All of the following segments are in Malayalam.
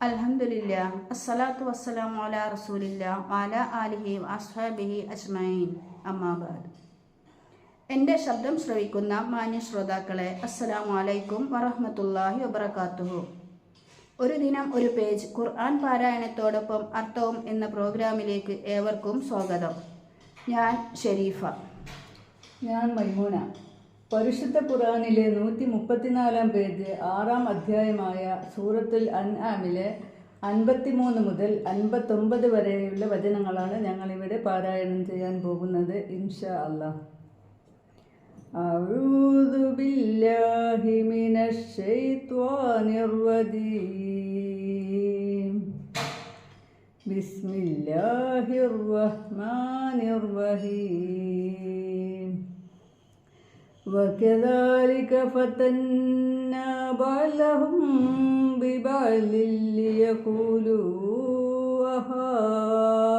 അൽഹംദുലില്ലാ അസ്സലാത്തു വസ്സലാമു അലാ റസൂലില്ലാ വഅലാ ആലിഹി വഅസ്ഹാബിഹി അജ്മഈൻ. അമ്മാബാദ് എന്റെ ശബ്ദം ശ്രവിക്കുന്ന മാന്യ ശ്രോതാക്കളെ അസ്സലാമു അലൈക്കും വറഹ്മത്തുള്ളാഹി വബറകാതുഹു ഒരു ദിനം ഒരു പേജ് ഖുർആൻ പാരായണത്തോടൊപ്പം അർത്ഥവും എന്ന പ്രോഗ്രാമിലേക്ക് ഏവർക്കും സ്വാഗതം. ഞാൻ ഷെരീഫ. ഞാൻ മൈമൂന. പരിശുദ്ധ ഖുറാനിലെ നൂറ്റി മുപ്പത്തിനാലാം പേജ് ആറാം അധ്യായമായ സൂറത്തുൽ അൻആമിലെ അൻപത്തിമൂന്ന് മുതൽ അൻപത്തൊമ്പത് വരെയുള്ള വചനങ്ങളാണ് ഞങ്ങളിവിടെ പാരായണം ചെയ്യാൻ പോകുന്നത് ഇൻഷാ അല്ലാഹ് أعوذ بالله من الشيطان الرجيم بسم الله الرحمن الرحيم وكذلك فتنا بعلهم ببعل ليقولوا أهان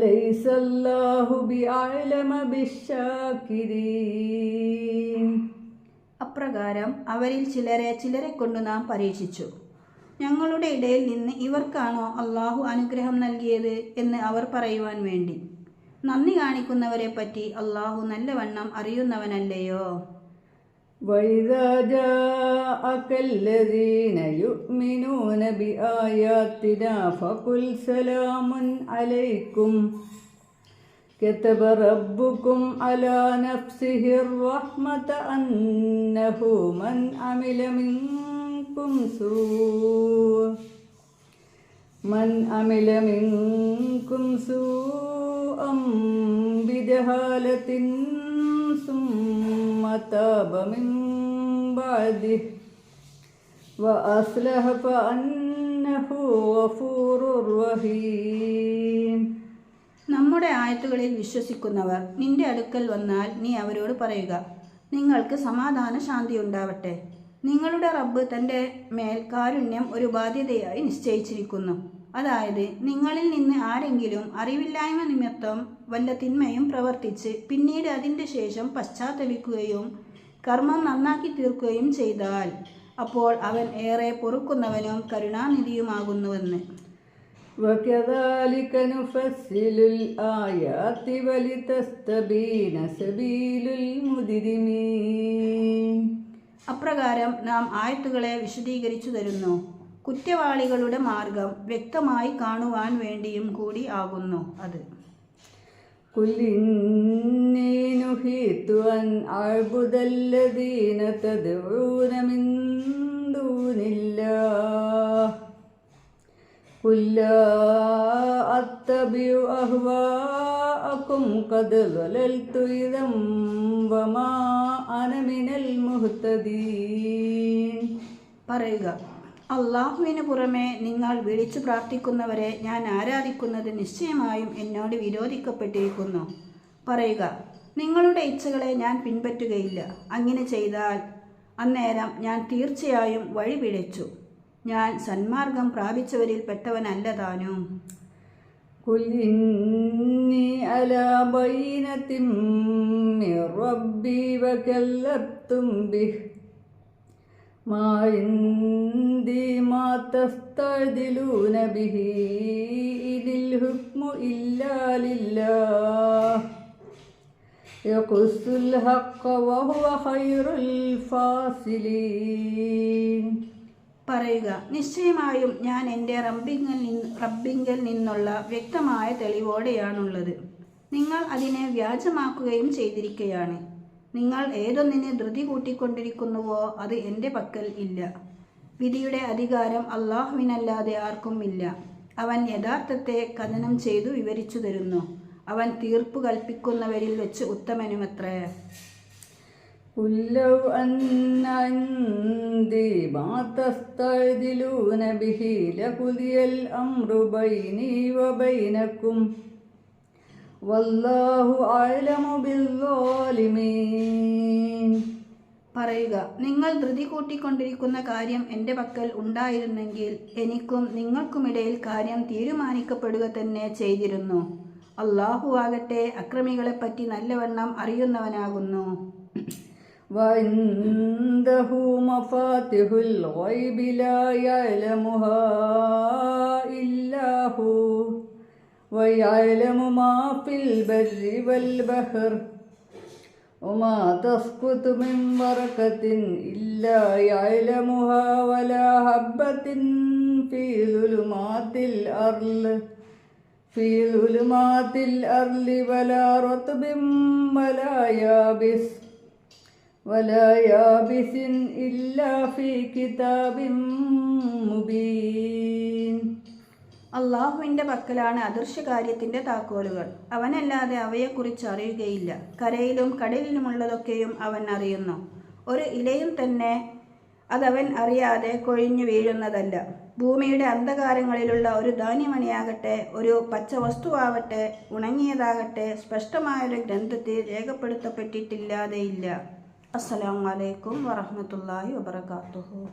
أليس الله بأعلم بالشاكرين അപ്രകാരം അവരിൽ ചിലരെ ചിലരെ കൊണ്ട് നാം പരീക്ഷിച്ചു ഞങ്ങളുടെ ഇടയിൽ നിന്ന് ഇവർക്കാണോ അള്ളാഹു അനുഗ്രഹം നൽകിയത് എന്ന് അവർ പറയുവാൻ വേണ്ടി നന്ദി കാണിക്കുന്നവരെ പറ്റി അള്ളാഹു നല്ലവണ്ണം അറിയുന്നവനല്ലയോ وإذا جاءك الذين يؤمنون بآياتنا فقل سلام عليكم كتب ربكم على نفسه الرحمة أنه من عمل منكم سوء من عمل منكم سوءا بجهالة ثم تاب من بعده وأصلح فأنه غفور رحيم നമ്മുടെ ആയത്തുകളിൽ വിശ്വസിക്കുന്നവർ നിന്റെ അടുക്കൽ വന്നാൽ നീ അവരോട് പറയുക നിങ്ങൾക്ക് സമാധാന ശാന്തി ഉണ്ടാവട്ടെ നിങ്ങളുടെ റബ്ബ് തൻ്റെ മേൽ കാരുണ്യം ഒരു ബാധ്യതയായി നിശ്ചയിച്ചിരിക്കുന്നു അതായത് നിങ്ങളിൽ നിന്ന് ആരെങ്കിലും അറിവില്ലായ്മ നിമിത്തം വല്ല തിന്മയും പ്രവർത്തിച്ച് പിന്നീട് അതിൻ്റെ ശേഷം പശ്ചാത്തപിക്കുകയും കർമ്മം നന്നാക്കി തീർക്കുകയും ചെയ്താൽ അപ്പോൾ അവൻ ഏറെ പൊറുക്കുന്നവനും കരുണാനിധിയുമാകുന്നുവെന്ന് وكذلك نفصل الآيات ولتستبين سبيل المجرمين അപ്രകാരം നാം ആയത്തുകളെ വിശദീകരിച്ചു തരുന്നു കുറ്റവാളികളുടെ മാർഗം വ്യക്തമായി കാണുവാൻ വേണ്ടിയും കൂടി ആകുന്നു അത് قل إني نهيت أن أعبد الذين تدعون من دون الله قل لا أتبع أهواءكم قد ضللت إذا وما أنا من المهتدين പറയുക അള്ളാഹുവിന് പുറമെ നിങ്ങൾ വിളിച്ചു പ്രാർത്ഥിക്കുന്നവരെ ഞാൻ ആരാധിക്കുന്നത് നിശ്ചയമായും എന്നോട് വിരോധിക്കപ്പെട്ടിരിക്കുന്നു പറയുക നിങ്ങളുടെ ഇച്ഛകളെ ഞാൻ പിൻപറ്റുകയില്ല അങ്ങനെ ചെയ്താൽ അന്നേരം ഞാൻ തീർച്ചയായും വഴി പിഴച്ചു ഞാൻ സന്മാർഗം പ്രാപിച്ചവരിൽ പെട്ടവനല്ല താനും قل إني على بينة من ربي وكذبتم به ما عندي ما تستعجلون به إذ الحكم إلا لله يقص الحق وهو خير الفاصلين പറയുക നിശ്ചയമായും ഞാൻ എൻ്റെ റബ്ബിങ്കൽ നിന്ന് റബ്ബിങ്കൽ നിന്നുള്ള വ്യക്തമായ തെളിവോടെയാണുള്ളത് നിങ്ങൾ അതിനെ വ്യാജമാക്കുകയും ചെയ്തിരിക്കുകയാണ് നിങ്ങൾ ഏതൊന്നിനെ ധൃതി കൂട്ടിക്കൊണ്ടിരിക്കുന്നുവോ അത് എൻ്റെ പക്കൽ ഇല്ല വിധിയുടെ അധികാരം അള്ളാഹുവിനല്ലാതെ ആർക്കും ഇല്ല അവൻ യഥാർത്ഥത്തെ കഥനം ചെയ്തു വിവരിച്ചു തരുന്നു അവൻ തീർപ്പ് കൽപ്പിക്കുന്നവരിൽ വെച്ച് ഉത്തമനുമത്രേ قل لو أن عندي ما تستعدلون به لقضي الأمر بيني وبينكم والله أعلم بالظالمين പറയുക നിങ്ങൾ ധൃതി കൂട്ടിക്കൊണ്ടിരിക്കുന്ന കാര്യം എൻ്റെ പക്കൽ ഉണ്ടായിരുന്നെങ്കിൽ എനിക്കും നിങ്ങൾക്കുമിടയിൽ കാര്യം തീരുമാനിക്കപ്പെടുക തന്നെ ചെയ്തിരുന്നു അള്ളാഹു ആകട്ടെ അക്രമികളെപ്പറ്റി നല്ലവണ്ണം അറിയുന്നവനാകുന്നു وعنده مفاتح الغيب لا يعلمها إلا هو ويعلم ما في البر والبحر وما تسقط من ورقة إلا يعلمها ولا حبة في ظلمات الأرض في ظلمات الأرض ولا رطب ولا يابس ولا يابس إلا في كتاب مبين അള്ളാഹുവിന്റെ പക്കലാണ് അദൃശ്യകാര്യത്തിന്റെ താക്കോലുകൾ. അവനല്ലാതെ അവയെക്കുറിച്ച് അറിയുകയില്ല. കരയിലും കടലിലുമുള്ളതൊക്കെയും അവൻ അറിയുന്നു. ഒരു ഇലയും തന്നെ അതവൻ അറിയാതെ കൊഴിഞ്ഞു വീഴുന്നതല്ല. ഭൂമിയുടെ അന്ധകാരങ്ങളിലുള്ള ഒരു ധാന്യമണിയാകട്ടെ ഒരു പച്ച വസ്തുവാകട്ടെ ഉണങ്ങിയതാകട്ടെ സ്പഷ്ടമായൊരു ഗ്രന്ഥത്തിൽ രേഖപ്പെടുത്തപ്പെട്ടിട്ടില്ലാതെയില്ല. അസ്സലാമു അലൈക്കും വറഹ്മത്തുള്ളാഹി വബറകാതുഹു.